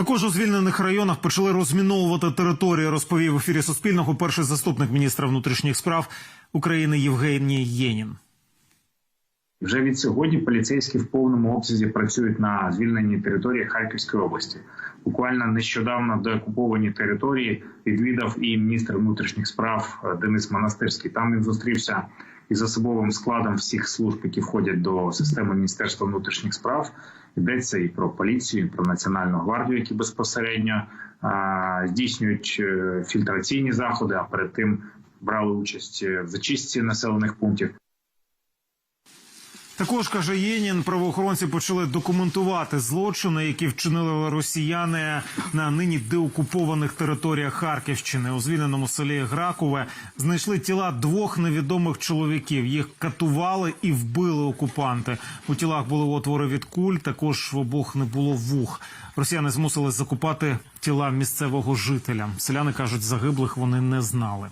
Також у звільнених районах почали розміновувати території, розповів в ефірі Суспільного перший заступник міністра внутрішніх справ України Євгеній Єнін. Вже від сьогодні поліцейські в повному обсязі працюють на звільненій території Харківської області. Буквально нещодавно деокуповані території відвідав і міністр внутрішніх справ е, Денис Монастирський. Там він зустрівся із особовим складом всіх служб, які входять до системи Міністерства внутрішніх справ. Йдеться і про поліцію, і про національну гвардію, які безпосередньо а, здійснюють е, фільтраційні заходи. А перед тим брали участь е, в зачистці населених пунктів. Також каже Єнін, правоохоронці почали документувати злочини, які вчинили росіяни на нині деокупованих територіях Харківщини. У звільненому селі Гракове знайшли тіла двох невідомих чоловіків. Їх катували і вбили окупанти. У тілах були отвори від куль. Також в обох не було вух. Росіяни змусили закупати тіла місцевого жителя. Селяни кажуть, загиблих вони не знали.